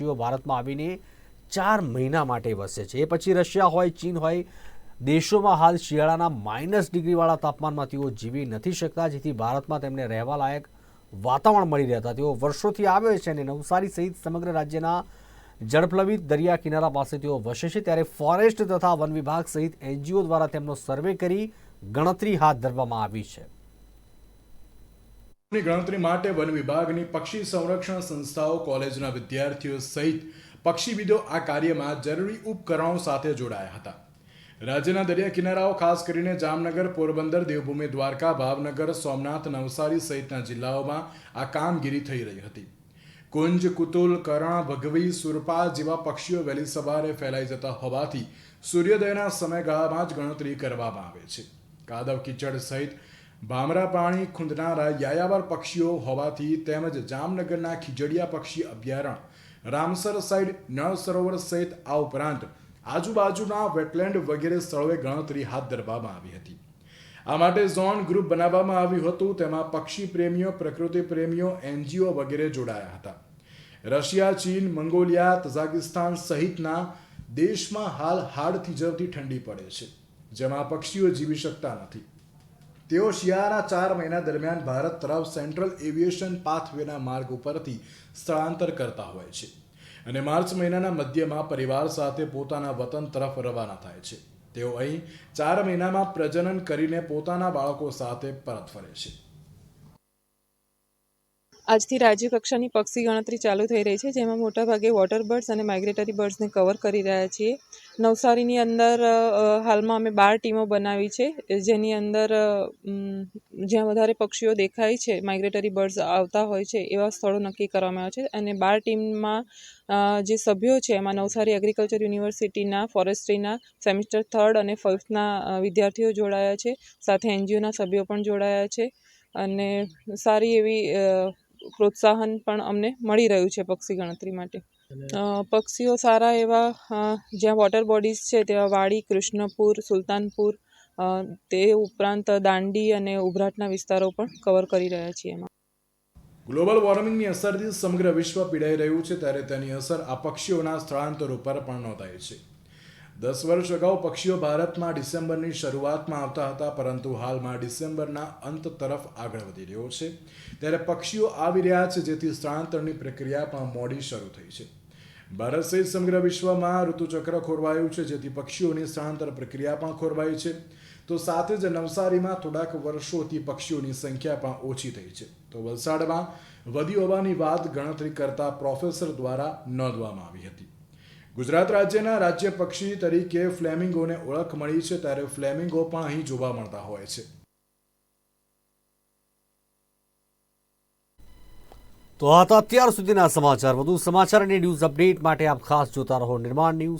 પક્ષીઓ ભારતમાં આવીને ચાર મહિના માટે વસે છે. એ પછી રશિયા હોય, ચીન હોય, દેશોમાં હાલ શિયાળાના માઇનસ ડિગ્રીવાળા તાપમાનમાં તેઓ જીવી નથી શકતા, જેથી ભારતમાં તેમને રહેવા લાયક વાતાવરણ મળી રહેતા તેઓ વર્ષોથી આવે છે અને નવસારી સહિત સમગ્ર રાજ્યના જળપ્લવિત દરિયા કિનારા પાસે તેઓ વસે છે. ત્યારે ફોરેસ્ટ તથા વન વિભાગ સહિત એનજીઓ દ્વારા તેમનો સર્વે કરી ગણતરી હાથ ધરવામાં આવી છે. ની ગણતરી માટે વન વિભાગની પક્ષી સંરક્ષણ સંસ્થાઓ, કોલેજના વિદ્યાર્થીઓ સહિત પક્ષીવિદો આ કાર્યમાં જરૂરી ઉપકરણો સાથે જોડાયા હતા. રાજ્યના દરિયા કિનારાઓ, ખાસ કરીને જામનગર, પોરબંદર, દેવભૂમિ, દ્વારકા, ભાવનગર, સોમનાથ, નવસારી સહિતના જિલ્લાઓમાં આ કામગીરી થઈ રહી હતી. કુંજ, કુતુલ, કરણ, ભગવી, સુરપા જેવા પક્ષીઓ વહેલી સવારે ફેલાઈ જતા હોવાથી સૂર્યોદયના સમયગાળામાં જ ગણતરી કરવામાં આવે છે. કાદવ, કીચડ સહિત ભામરા પાણી ખૂંદનારા યાયાવર પક્ષીઓ હોવાથી તેમજ જામનગરના ખીજડીયા પક્ષી અભયારણ્ય, રામસર સાઈડ નળ સરોવર સહિત આ ઉપરાંત આજુબાજુના વેટલેન્ડ વગેરે સ્થળોએ ગણતરી હાથ ધરવામાં આવી હતી. આ માટે ઝોન ગ્રુપ બનાવવામાં આવ્યું હતું. તેમાં પક્ષી પ્રેમીઓ, પ્રકૃતિ પ્રેમીઓ, એનજીઓ વગેરે જોડાયા હતા. રશિયા, ચીન, મંગોલિયા તઝાકિસ્તાન સહિતના દેશમાં હાલ હાડ થીજવતી ઠંડી પડે છે, જેમાં પક્ષીઓ જીવી શકતા નથી. તેઓ શિયાળાના ચાર મહિના દરમિયાન ભારત તરફ સેન્ટ્રલ એવિએશન પાથવેના માર્ગ ઉપરથી સ્થળાંતર કરતા હોય છે અને માર્ચ મહિનાના મધ્યમાં પરિવાર સાથે પોતાના વતન તરફ રવાના થાય છે. તેઓ અહીં ચાર મહિનામાં પ્રજનન કરીને પોતાના બાળકો સાથે પરત ફરે છે. આજથી રાજ્ય કક્ષાની પક્ષી ગણતરી ચાલુ થઈ રહી છે, જેમાં મોટાભાગે વોટર બર્ડ્સ અને માઇગ્રેટરી બર્ડ્સને કવર કરી રહ્યા છીએ. નવસારીની અંદર હાલમાં અમે બાર ટીમો બનાવી છે, જેની અંદર જ્યાં વધારે પક્ષીઓ દેખાય છે માઇગ્રેટરી બર્ડ્સ આવતા હોય છે, એવા સ્થળો નક્કી કરવામાં આવે છે. અને બાર ટીમમાં જે સભ્યો છે, એમાં નવસારી એગ્રીકલ્ચર યુનિવર્સિટીના ફોરેસ્ટ્રીના સેમિસ્ટર થર્ડ અને ફિફ્થના વિદ્યાર્થીઓ જોડાયા છે. સાથે એનજીઓના સભ્યો પણ જોડાયા છે. અને સારી એવી પ્રોત્સાહન પણ અમને મળી રહ્યું છે પક્ષી ગણતરી માટે. પક્ષીઓ સારા એવા જ્યાં વોટર બોડીઝ છે તેવા વાડી કૃષ્ણપુર સુલતાનપુર તે ઉપરાંત દાંડી અને ઉભરાટના વિસ્તારો પણ કવર કરી રહ્યા છીએ એમાં. ગ્લોબલ વોર્મિંગની અસરથી સમગ્ર વિશ્વ પીડાઈ રહ્યું છે ત્યારે તેની અસર આ પક્ષીઓના સ્થળાંતર ઉપર પણ નોંધાય છે. દસ વર્ષ અગાઉ પક્ષીઓ ભારતમાં ડિસેમ્બરની શરૂઆતમાં આવતા હતા, પરંતુ હાલમાં ડિસેમ્બરના અંત તરફ આગળ વધી રહ્યો છે. ત્યારે પક્ષીઓ આવી રહ્યા છે, જેથી સ્થળાંતરની પ્રક્રિયા પણ મોડી શરૂ થઈ છે. ભારત સહિત સમગ્ર વિશ્વમાં ઋતુચક્ર ખોરવાયું છે, જેથી પક્ષીઓની સ્થળાંતર પ્રક્રિયા પણ ખોરવાઈ છે. તો સાથે જ નવસારીમાં થોડાક વર્ષોથી પક્ષીઓની સંખ્યા પણ ઓછી થઈ છે. તો વલસાડમાં વધી હોવાની વાત ગણતરી કરતા પ્રોફેસર દ્વારા નોંધવામાં આવી હતી. ગુજરાત રાજ્યના રાજ્ય પક્ષી તરીકે ફ્લેમિંગોને ઓળખ મળી છે ત્યારે ફ્લેમિંગો પણ અહીં જોવા મળતા હોય છે. તો આ તો અત્યાર સુધીના સમાચાર. વધુ સમાચાર અને ન્યૂઝ અપડેટ માટે આપ ખાસ જોતા રહો નિર્માણ ન્યૂઝ.